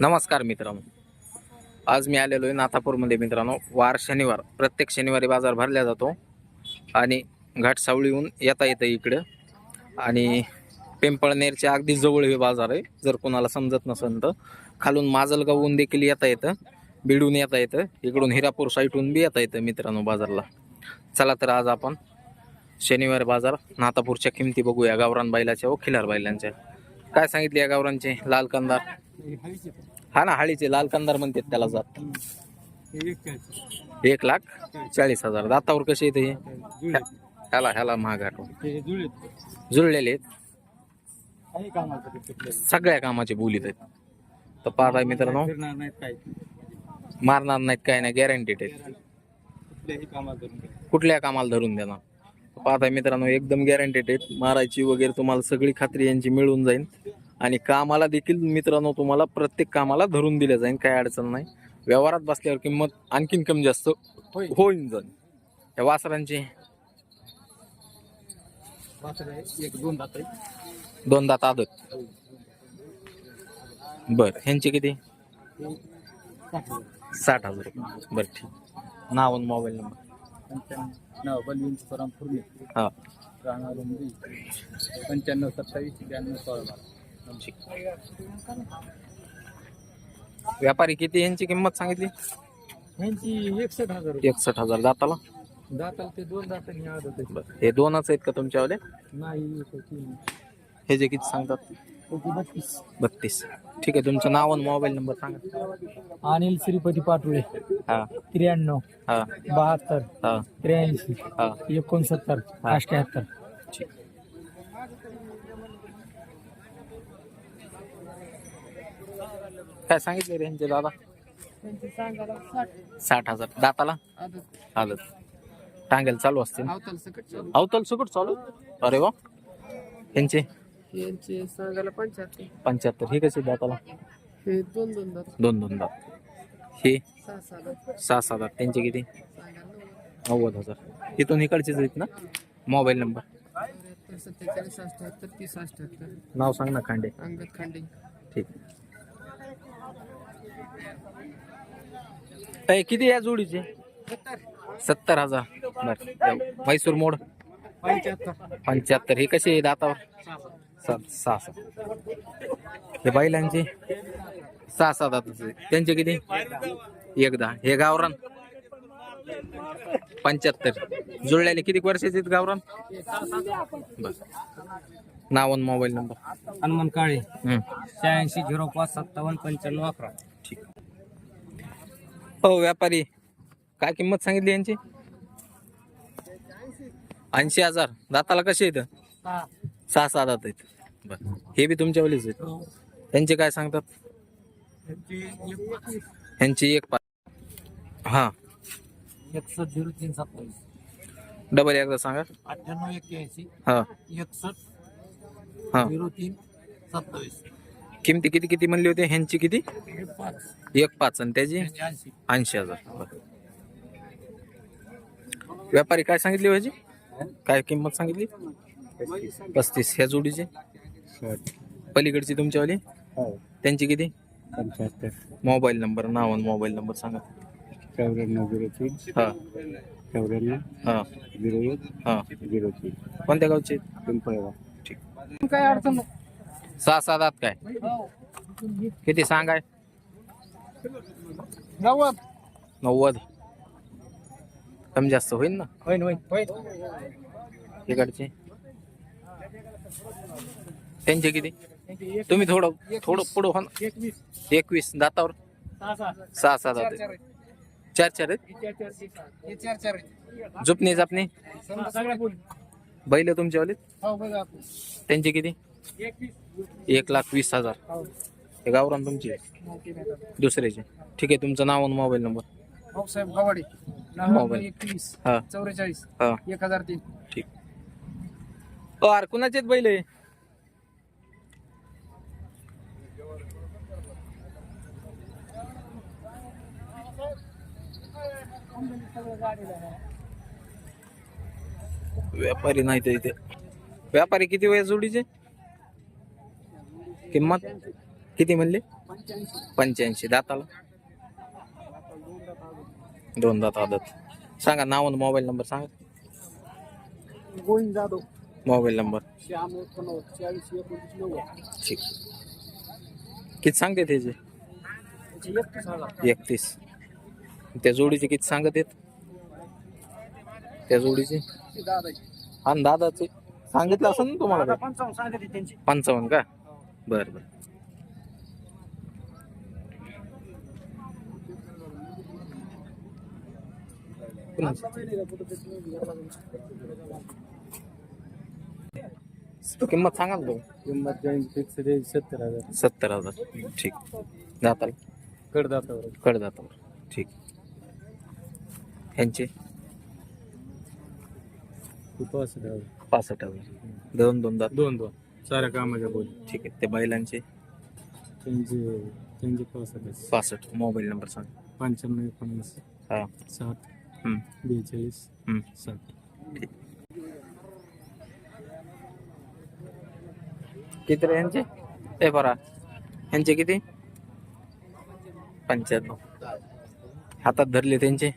नमस्कार मित्रांनो. आज मी आलेलो आहे नाथापूरमध्ये मित्रांनो. वार शनिवार प्रत्येक शनिवारी बाजार भरला जातो आणि घाटसावळीहून येता येतं इकडं. आणि पिंपळनेरच्या अगदी जवळ हे बाजार आहे जर कोणाला समजत नसेल तर. खालून माजलगावहून देखील येता येतं बिडून येता येतं इकडून हिरापूर साईटहून बी येता येतं मित्रांनो बाजारला. चला तर आज आपण शनिवार बाजार नाथापूरच्या किमती बघूया गावरान बैलाच्या व खिलार बैलांच्या. काय सांगितले या गावरांचे लाल कंदार? हा ना हाळीचे लाल कंदार म्हणतात त्याला जात. एक लाख चाळीस हजार. दातावर कसे येते हे? ह्याला ह्याला महाग जुळलेले आहेत. सगळ्या कामाचे बोलीत आहेत. तर पाहताय मित्रांनो मारणार नाहीत काय नाही गॅरंटीड आहेत. कुठल्या कामाला धरून देणार. पाहताय मित्रांनो एकदम गॅरंटीड आहेत. मारायची वगैरे तुम्हाला सगळी खात्री यांची मिळून जाईल. आणि कामाला देखील मित्रांनो तुम्हाला प्रत्येक कामाला धरून दिलं जाईल काही अडचण नाही. व्यवहारात बसल्यावर किंमत आणखीन कमी जास्त होईन जाईल. या वासरांची. एक दोन दात दोन दात आदत. बर ह्यांची किती? साठ हजार. रुपये बरं ठीक. नाव आणि मोबाईल नंबर. नाव बलवीन तुकाराम फुर्णे हा. राहणार मुंबई पंच्याण्णव सत्तावीस ब्याण्णव सोळा बारा. व्यापारी किती यांची किंमत सांगितली? यांची एकसठ हजार एकसठ हजार दाताला दाताल ते दोन दात आणि आदत. बरं. हे दोनच आहेत का तुमच्यावाले? नाही हे जे किती सांगतात बत्तीस बत्तीस. ठीक आहे तुमचं नाव आणि मोबाईल नंबर सांगा. अनिल श्रीपती पाटोळे. हा. त्र्याण्णव. हा. बहात्तर. हा. त्र्याऐंशी. हा. एकोणसत्तर. अठ्याहत्तर. ठीक. काय सांगितले रे यांचे दादा? साठ. हजार. दाताला? आलं टांगेल चालू असतील. अवताल सकट चालू. अवतल सुकट चालू? अरे वा. यांचे? यांचे सांगायला पंच्याहत्तर. पंच्याहत्तर. हे कसे दाताला हे दोन दोन दात. दोन दोन दात. हे? सहा सहा दात. सहा सात दात. त्यांचे किती? सांगायला नव्वद. हजार. इथून इकडचेच आहेत ना? Mobile number. चौऱ्याहत्तर सत्तेचाळीस अठ्याहत्तर तीस अठ्याहत्तर नाव सांग ना खांडे. अंगद खांडे. ठीक. ए, किती या जोडीचे? सत्तर. हजार. बर. म्हैसूर मोड? पंच्याहत्तर. पंच्याहत्तर. हे कसे आहे दातावर? सात सहा सात हे बैलांचे? सहा सात दाताचे त्यांचे किती? एक दहा हे गावरान. पंच्याहत्तर. जुळलेले किती वर्षाचे आहेत गावरान? बर. नाव आणि मोबाईल नंबर. हनुमान काळे. शहाऐंशी झिरो पाच सत्तावन्न पंच्याण्णव अकरा. ठीक. हो व्यापारी. काय किंमत सांगितली यांची? ऐंशी हजार. दाताला कसे आहेत? सहा. सहा दात आहेत. बर. हे बी तुमच्यावालीच आहेत? त्यांचे काय सांगतात? यांची एक पाच हा. एकसष्ट झिरो तीन सत्तावीस. डबल एकदा सांगा. अठ्ठ्याण्णव एक्क्याऐंशी. हा. एकसष्ट हा. झिरो तीन सत्तावीस. किमती किती किती म्हणली होती? ह्यांची किती? हे पाच. एक पाच. आणि त्याची? ऐंशी. ऐंशी हजार. बरं. व्यापारी काय सांगितली भाजी काय किंमत सांगितली? पस्तीस. ह्या जोडीची? पलीकडची तुमच्यावाली त्यांची किती? पंच्याहत्तर. मोबाईल नंबर नाव आणि मोबाईल नंबर सांगा. चौऱ्याण्णव झिरो तीन. हा. चौऱ्याण्णव हा. झिरो एक हा. झिरो तीन. कोणत्या गावचे? पिंपळगाव. ठीक. काय अडचण सहा सात आत काय? किती सांगाय नव्वद. नव्वद. कमी जास्त होईल ना? होईन होईन होईन इकडचे. त्यांचे किती? तुम्ही थोडं थोडं पुढं हो ना. एकवीस. दातावर? सहा सहा. दात आहेत. चार चार आहेत. हे हे. जुपणी जापणी बोली तुमच्यावाले? हो त्यांचे किती? एक लाख वीस हजार. हो. हे गावरान तुमची. दुसऱ्याचे. ठीक आहे तुमचं नाव आणि मोबाईल नंबर. भाऊसाहेब गवाडे नव्याण्णव मोबाईल. एकवीस. हा. चौवेचाळीस. हा. एक हजार तीन. ठीक. अरे कुणाचे आहेत बैल हे? व्यापारी नाही तर इथे. व्यापारी किती वया जोडीचे? किंमत? किती म्हणले? पंच्याऐंशी. दाताला? दोन दात आदत. सांगा नाव आणि मोबाईल नंबर सांगा. गोविंद जाधव. Mobile number. ठीक. किती सांगते त्याचे? एकतीस. त्या जोडीचे किती सांगत आहेत? त्या जोडीचे? ते दादाची. सांगितलं असं ना तुम्हाला? पंचावन्न का? बरं बरं. किंमत सांगा ना भाऊ? किंमत फिक्स सत्तर हजार. सत्तर हजार. ठीक. जाताल कडदातावर. कड जातो ठीक. ह्यांचे पासष्ट हजार दोन दोन दात. दोन दोन. साऱ्या कामाच्या बोली. ठीक आहे. ते बैलांचे? त्यांचे त्यांचे पासष्ट पासष्ट. मोबाईल नंबर सांग. पंच्याण्णव एकोणीस हा. हम्म, बेचाळीस. हम्म. साठ. किती रे ह्यांचे ते बरा. ह्यांचे किती? पंच्याण्णव. हातात धरले त्यांचे?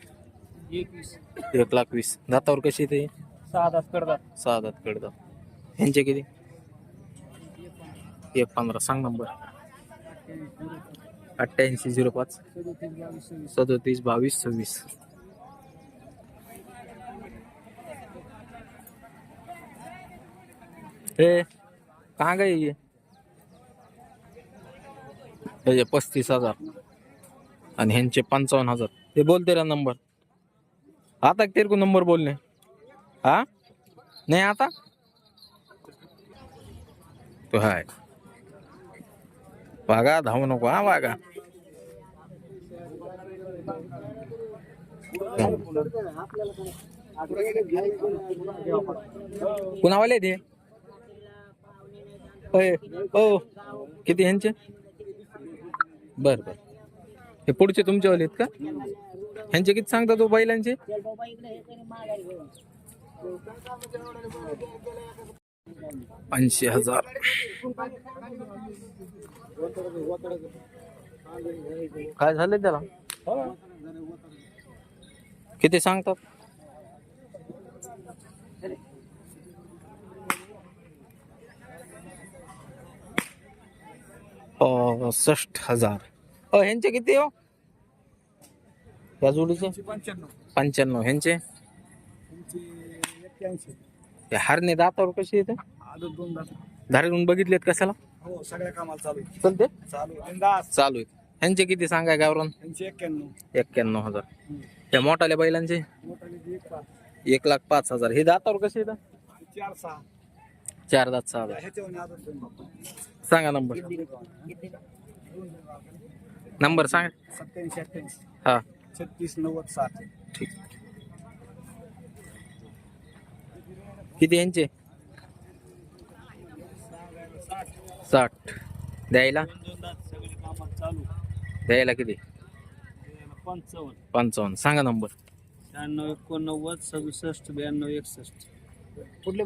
एक लाख वीस. दातावर कशी ते? सहा दात कडदात. सहा दात कडदा ह्यांचे किती? एक पंधरा. सांग नंबर. अठ्ठ्याऐंशी झिरो पाच. सदोतीस बावीस सव्वीस. सदोतीस बावीस सव्वीस ए कहाँ गए ये हे पस्तीस हजार. आणि ह्यांचे पंचावन्न हजार. ते बोल तेरा नंबर. आता तेरे को नंबर बोलने। हा? नाही आता? तो हाय वागा धावू नको हा वागा कुणावाले ते होय किती ह्यांचे बर बर। हे पुढचे तुमच्यावाले आहेत का? ह्यांचे किती सांगता तो बैलांचे? ऐंशी हज़ार. काय झालं त्याला? किती सांगतात? पासष्ट हज़ार. अ ह्यांचे किती हो? या जोडीचे पंच्याण्णव ह्यांचे एक्क्याऐंशी ते हारणे दातावर कशी येते धारून बघितलेत कशाला? हो सगळ्या कामाला चालू आहे. चलते चालू आहेत ह्यांचे किती सांगाय गावरान? एक्क्याण्णव. हज़ार. त्या मोठाल्या बैलांचे? एक. लाख पाच हज़ार. हे दातावर कसे चार सहा. चार दात सहा आदत सांगा नंबर. नंबर सांगा. हा. छत्तीस नव्वद सात ठीक. किती यांचे? साठ. द्यायला? द्यायला किती? पंचावन्न. पंचावन्न सांगा नंबर. शहाण्णव एकोणनव्वद सदुसष्ट ब्याण्णव एकसष्ट. कुठले